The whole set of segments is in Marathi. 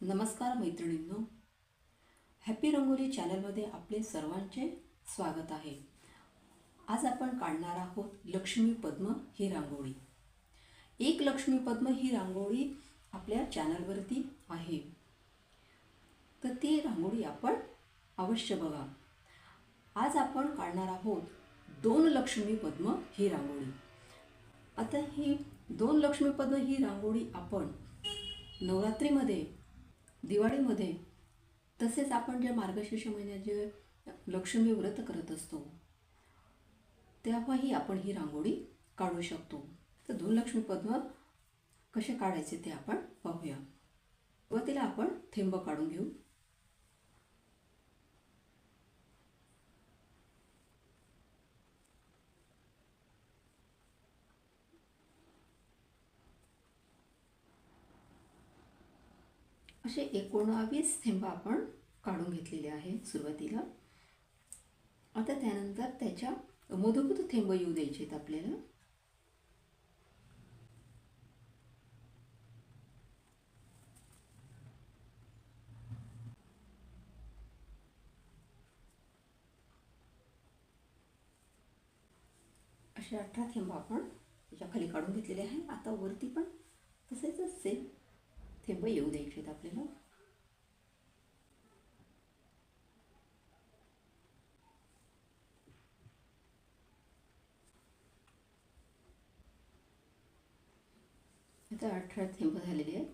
नमस्कार मैत्रिणींनो. हॅपी रंगोली चॅनलमध्ये आपले सर्वांचे स्वागत आहे. आज आपण काढणार आहोत लक्ष्मी पद्म ही रांगोळी. एक लक्ष्मी पद्म ही रांगोळी आपल्या चॅनलवरती आहे. तर ती रांगोळी आपण अवश्य बघा. आज आपण काढणार आहोत दोन लक्ष्मी पद्म ही रांगोळी. आता ही दोन लक्ष्मी पद्म ही रांगोळी आपण नवरात्रीमध्ये दिवाळीमध्ये तसेच आपण जे मार्गशीर्ष महिन्यात जे लक्ष्मी व्रत करत असतो तेव्हाही आपण ही रांगोळी काढू शकतो. तर धनलक्ष्मी पद्म कसे काढायचे ते आपण पाहूया. व तिला आपण थेंब काढून घेऊ. असे एकोणावीस थेंब आपण काढून घेतलेले आहे सुरुवातीला. आता त्यानंतर त्याच्या मधोमध थेंब येऊ द्यायचे आहेत आपल्याला. असे अठरा थेंब आपण त्याच्याखाली काढून घेतलेले आहे. आता वरती पण तसेच सेम थेंब येऊ द्यायचे आहेत आपल्याला. आता अठरा थेंब झालेले आहेत.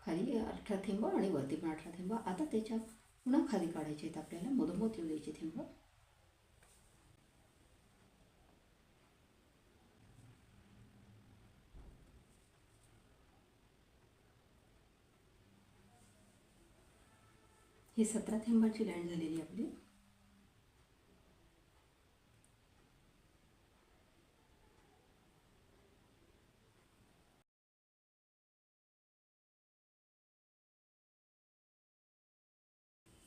खाली अठरा थेंब आणि वरती पण अठरा थेंब. आता त्याच्या पुन्हा खाली काढायचे आहेत आपल्याला. मधोमध येऊ द्यायचे थेंब. ही सतरा थेंबाची लाईन झालेली आपली.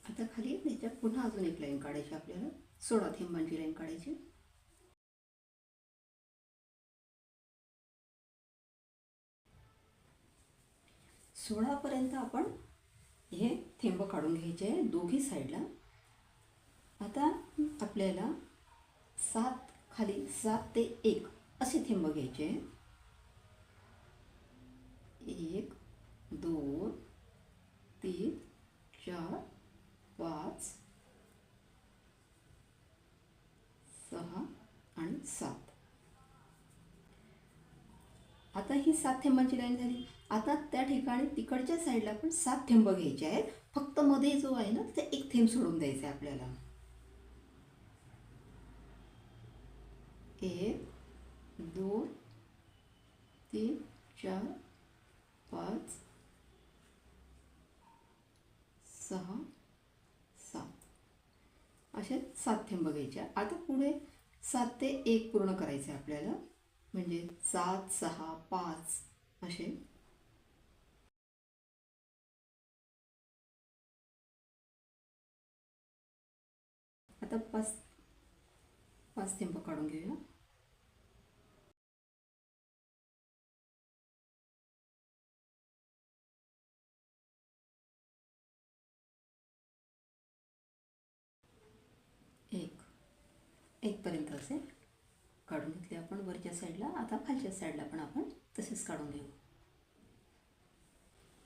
आता खाली त्याच्यात पुन्हा अजून एक लाईन काढायची आपल्याला. सोळा थेंबांची लाईन काढायची. सोळापर्यंत आपण हे थेंब काढून घ्यायचे आहे दोघी साईडला. आता आपल्याला सात खाली सात ते एक असे थेंब घ्यायचे आहे. एक दोन तीन चार पाच सहा आणि सात. आता ही सात थेंबांची लाईन झाली. आता त्या ठिकाणी तिकडच्या साईडला पण सात थेंब घ्यायचे आहेत. फक्त मध्ये जो आहे ना ते एक थेंब सोडून द्यायचा आहे आपल्याला. एक दोन तीन चार पाच सहा सात. असे सात थेंब घ्यायचे आता पुढे सात ते एक पूर्ण करायचं आहे आपल्याला. म्हणजे सात सहा पाच असे आता पाच पाच थेंब काढून घेऊया एक एकपर्यंत असे. काढून घेतले आपण. वरच्या साईडला आता खालच्या साईडला पण आपण तसेच काढून घेऊ.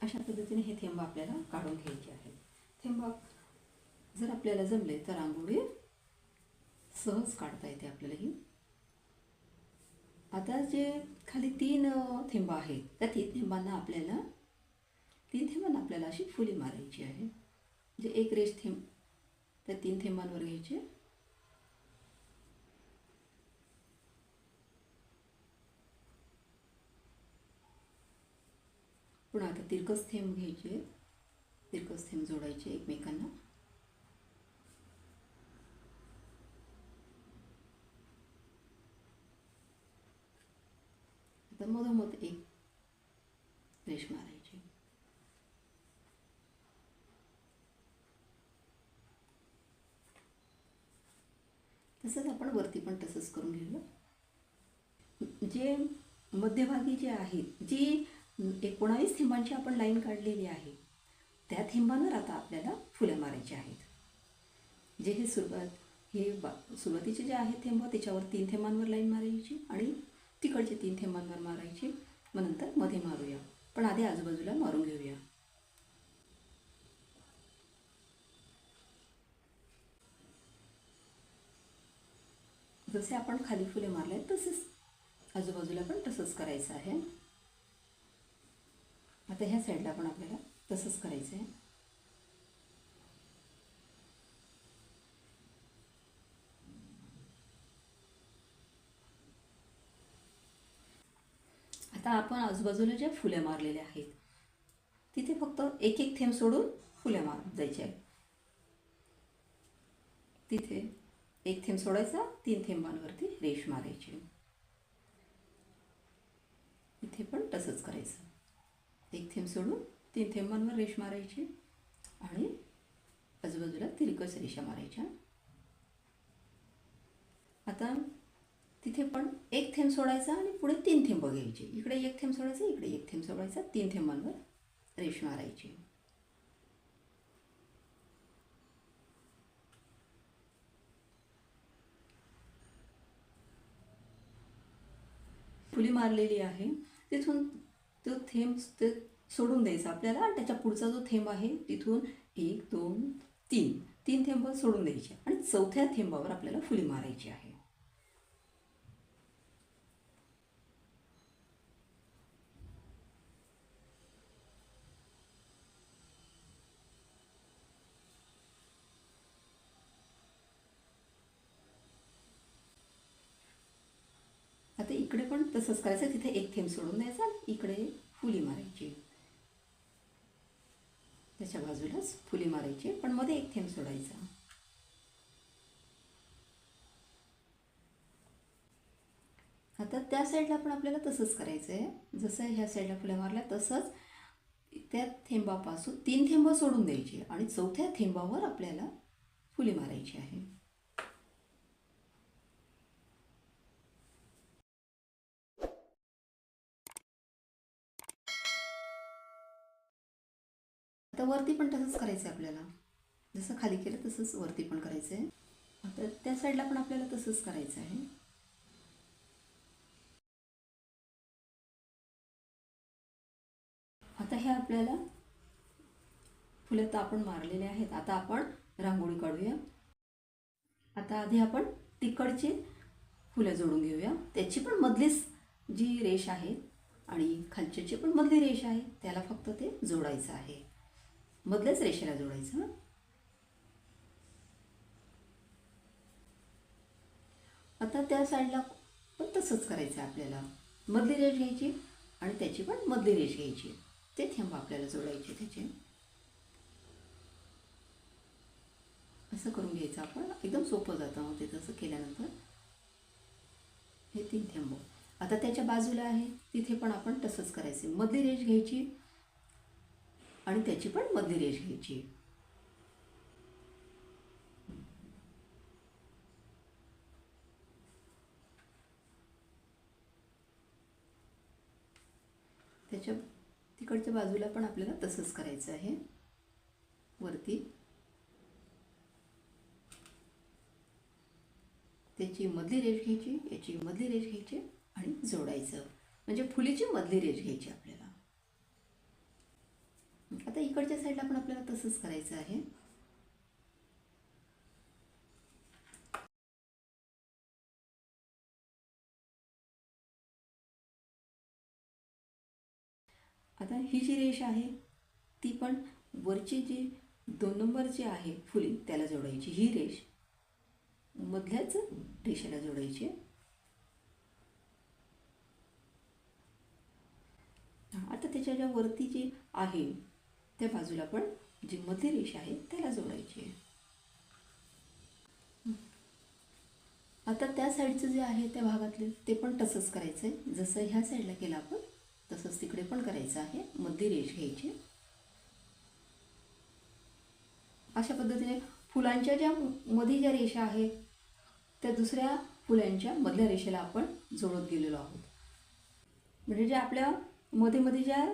अशा पद्धतीने हे थेंब आपल्याला काढून घ्यायचे आहेत. थेंब जर आपल्याला जमले तर रांगोळी सहज काढता येते आपल्याला ही. आता जे खाली तीन थेंब आहेत त्या तीन थेंबांना आपल्याला तीन थेंबांना आपल्याला अशी फुली मारायची आहे. म्हणजे एक रेष थेंब त्या तीन थेंबांवर घ्यायचे. पुन्हा आता तिरकस थेंब घ्यायचे. तिरकस थेंब जोडायचे एकमेकांना. तर मधोमध एक रेष मारायची तसंच आपण वरती पण तसंच करून घेऊया जे मध्यभागी जे आहेत जी एकोणावीस थेंबांची आपण लाईन काढलेली आहे त्या थेंबांवर आता आपल्याला फुलं मारायची आहेत. जे हे सुरुवात हे बा सुरुवातीचे जे आहेत थेंब त्याच्यावर तीन थेंबांवर लाईन मारायची आणि तिकडचे तीन थेंबांवर मारायची. मग नंतर मध्ये मारूया. पण आधी आजूबाजूला मारून घेऊया. जसे आपण खाली फुले मारले आहेत तसेच आजूबाजूला पण तसंच करायचं आहे. आता ह्या साईडला पण आपल्याला तसंच करायचं आहे आता आपण आजूबाजूला ज्या फुल्या मारलेल्या आहेत तिथे फक्त एक एक थेंब सोडून फुल्या मार जायच्या आहेत. तिथे एक थेंब सोडायचा तीन थेंबांवरती रेश मारायची. इथे पण तसंच करायचं. एक थेंब सोडून तीन थेंबांवर रेश मारायची आणि आजूबाजूला तिरकस रेषा मारायच्या. आता तिथे पण एक थेंब सोडायचा आणि पुढे तीन थेंब घ्यायचे. इकडे एक थेंब सोडायचा इकडे एक थेंब सोडायचा तीन थेंबांवर रेश मारायची. फुली मारलेली आहे. तिथून तो थेंब ते सोडून द्यायचा आपल्याला आणि त्याच्या पुढचा जो थेंब आहे तिथून एक दोन तीन. तीन थेंब सोडून द्यायचे आणि चौथ्या थेंबावर आपल्याला फुली मारायची आहे आता इकडे पण तसंच करायचं तिथे एक थेंब सोडून द्यायचा इकडे फुली मारायची. त्याच्या बाजूलाच फुली मारायची पण मध्ये एक थेंब सोडायचा. आता त्या साईडला पण आपल्याला तसंच करायचं आहे जसं ह्या साईडला फुल्या मारल्या तसंच त्या थेंबापासून तीन थेंब सोडून द्यायचे आणि चौथ्या थेंबावर आपल्याला फुली मारायची आहे. आता वरती पण तसंच करायचं आहे आपल्याला. जसं खाली केलं तसंच वरती पण करायचं आहे आता त्या साईडला पण आपल्याला तसंच करायचं आहे आता हे आपल्याला फुलं तर आपण मारलेले आहेत. आता आपण रांगोळी काढूया. आता आधी आपण तिकडची फुलं जोडून घेऊया. त्याची पण मधलीच जी रेष आहे आणि खालच्याची पण मधली रेष आहे त्याला फक्त ते जोडायचं आहे. मधल्याच रेषेला जोडायचं आता त्या साईडला पण तसंच करायचं आहे आपल्याला. मधली रेष घ्यायची आणि त्याची पण मधली रेष घ्यायची. ते थेंब आपल्याला जोडायचे त्याचे. असं करून घ्यायचं आपण. एकदम सोपं जातं मग ते तसं केल्यानंतर. हे तीन थेंब. आता त्याच्या बाजूला आहे तिथे पण आपण तसंच करायचं. मधली रेष घ्यायची आणि त्याची पण मधली रेष घ्यायची. त्याच्या तिकडच्या बाजूला पण आपल्याला तसंच करायचं आहे. वरती. त्याची मधली रेष घ्यायची याची मधली रेष घ्यायची आणि जोडायचं. म्हणजे फुलीची मधली रेष घ्यायची आपल्याला. इकडच्या साईडला पण आपल्याला तसंच करायचं आहे. आता ही जी रेष आहे ती पण वरची जी दोन नंबर जी आहे फुली त्याला जोडायची ही रेष. मधल्याच रेषेला जोडायची. आता त्याच्या ज्या वरती जी आहे त्या बाजूला पण जी मधली रेषा आहे त्याला जोडायची आहे. आता त्या साईडचं जे आहे त्या भागातले ते पण तसंच करायचं आहे जसं ह्या साईडला केलं आपण तसंच तिकडे पण करायचं आहे. मधली रेष घ्यायची. अशा पद्धतीने फुलांच्या ज्या मध्ये ज्या रेषा आहेत त्या दुसऱ्या फुलांच्या मधल्या रेषेला आपण जोडत गेलेलो आहोत. म्हणजे ज्या आपल्या मध्ये मध्ये ज्या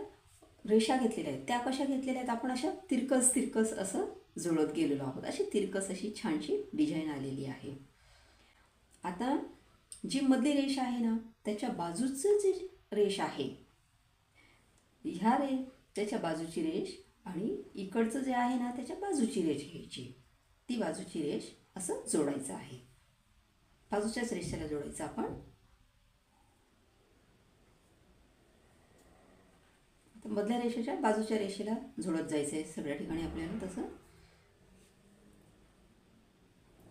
रेषा घेतलेल्या आहेत. त्या कशा घेतलेल्या आहेत? आपण अशा तिरकस तिरकस असं जुळत गेलेलो आहोत. अशी तिरकस अशी छानशी डिझाईन आलेली आहे. आता जी मधली रेष आहे ना त्याच्या बाजूचं जे रेष आहे ह्या रे त्याच्या बाजूची रेष आणि इकडचं जे आहे ना त्याच्या बाजूची रेष घ्यायची. ती बाजूची रेष असं जोडायचं आहे. बाजूच्याच रेषेला जोडायचं आपण मधल्या रेषेच्या बाजूच्या रेषेला जोडत जायचं आहे सगळ्या ठिकाणी आपल्याला तसं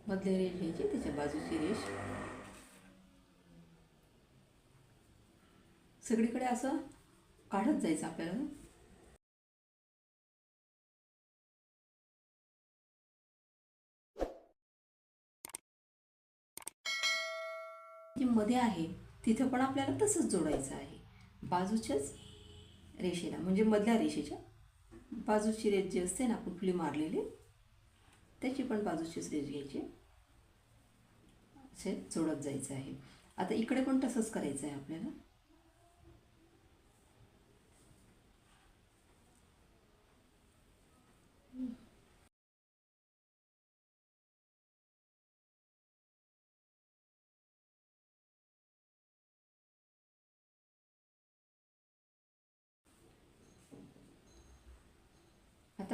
मधल्या रेष घ्यायची त्याच्या बाजूची रेष. सगळीकडे असं काढत जायचं आपल्याला. जे मध्ये आहे तिथं पण आपल्याला तसंच जोडायचं आहे. बाजूच्याच रेषेला म्हणजे मधल्या रेषेच्या बाजूची रेष जी असते ना आपण फुली मारलेली त्याची पण बाजूचीच रेष घ्यायची. असे जोडत जायचं आहे. आता इकडे पण तसंच करायचं आहे आपल्याला.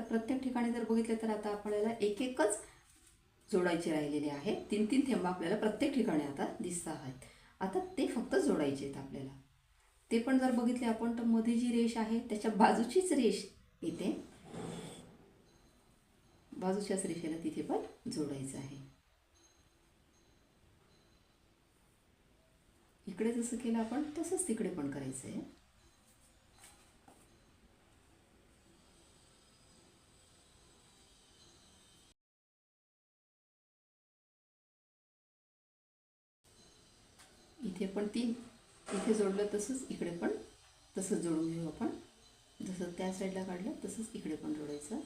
आता प्रत्येक ठिकाणी जर बघितलं तर आता आपल्याला एक एकच जोडायचे राहिलेले आहेत तीन तीन थेंब आपल्याला प्रत्येक ठिकाणी आता दिसत आहेत. आता ते फक्त जोडायचे आहेत आपल्याला. ते पण जर बघितले आपण तर मध्ये जी रेष आहे त्याच्या बाजूचीच रेष येते बाजूच्याच रेषेला तिथे पण जोडायचं आहे. इकडे जसं केलं आपण तसंच तिकडे पण करायचं आहे इथे पण तीन. इथे जोडलं तसंच इकडे पण तसंच जोडून घेऊ आपण. जसं त्या साईडला काढलं तसंच इकडे पण जोडायचं.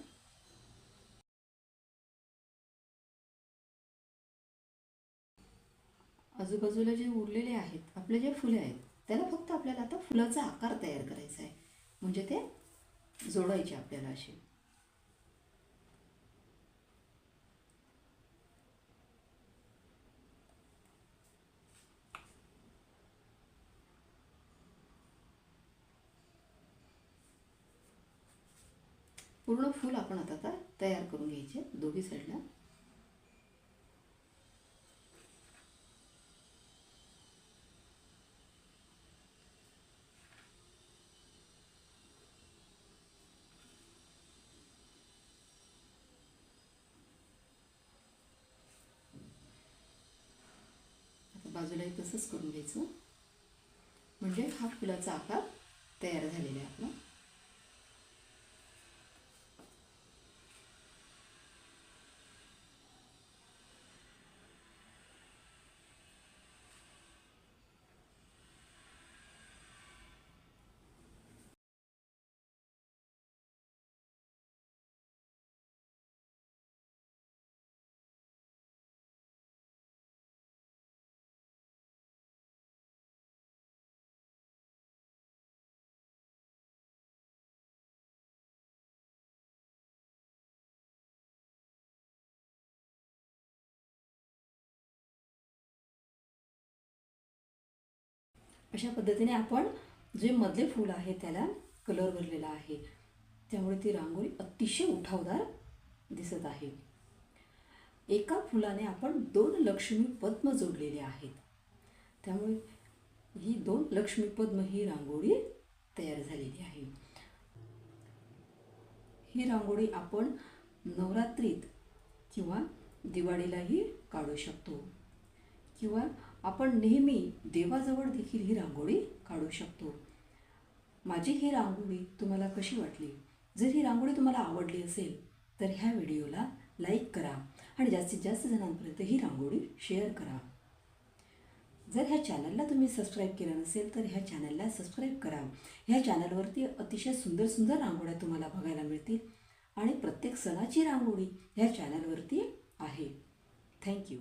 आजूबाजूला जे उरलेले आहेत आपले जे फुले आहेत त्याला फक्त आपल्याला आता फुलाचा आकार तयार करायचा आहे. म्हणजे ते जोडायचे आपल्याला असे. पूर्ण फूल आपण आता आता तयार करून घ्यायचे दोघी साईडला. आता बाजूलाही तसंच करून घ्यायचं. म्हणजे हा फुलाचा आकार तयार झालेला आहे आपला. अशा पद्धतीने आपण जे मधले फूल आहे त्याला कलर भरलेला आहे. त्यामुळे ती रांगोळी अतिशय उठावदार दिसत आहे. एका फुलाने आपण दोन लक्ष्मी पद्म जोडलेले आहेत. त्यामुळे ही दोन लक्ष्मी पद्म ही रांगोळी तयार झालेली आहे. ही रांगोळी आपण नवरात्रीत किंवा दिवाळीलाही काढू शकतो. किंवा आपण नेहमी देवाजवळ देखील ही रांगोळी काढू शकतो. माझी ही रांगोळी तुम्हाला कशी वाटली? जर ही रांगोळी तुम्हाला आवडली असेल तर ह्या व्हिडिओला लाईक करा आणि जास्तीत जास्त जणांपर्यंत ही रांगोळी शेअर करा. जर ह्या चॅनलला तुम्ही सबस्क्राईब केलं नसेल तर ह्या चॅनलला सबस्क्राईब करा. ह्या चॅनलवरती अतिशय सुंदर सुंदर रांगोळ्या तुम्हाला बघायला मिळतील आणि प्रत्येक सणाची रांगोळी ह्या चॅनलवरती आहे. थँक्यू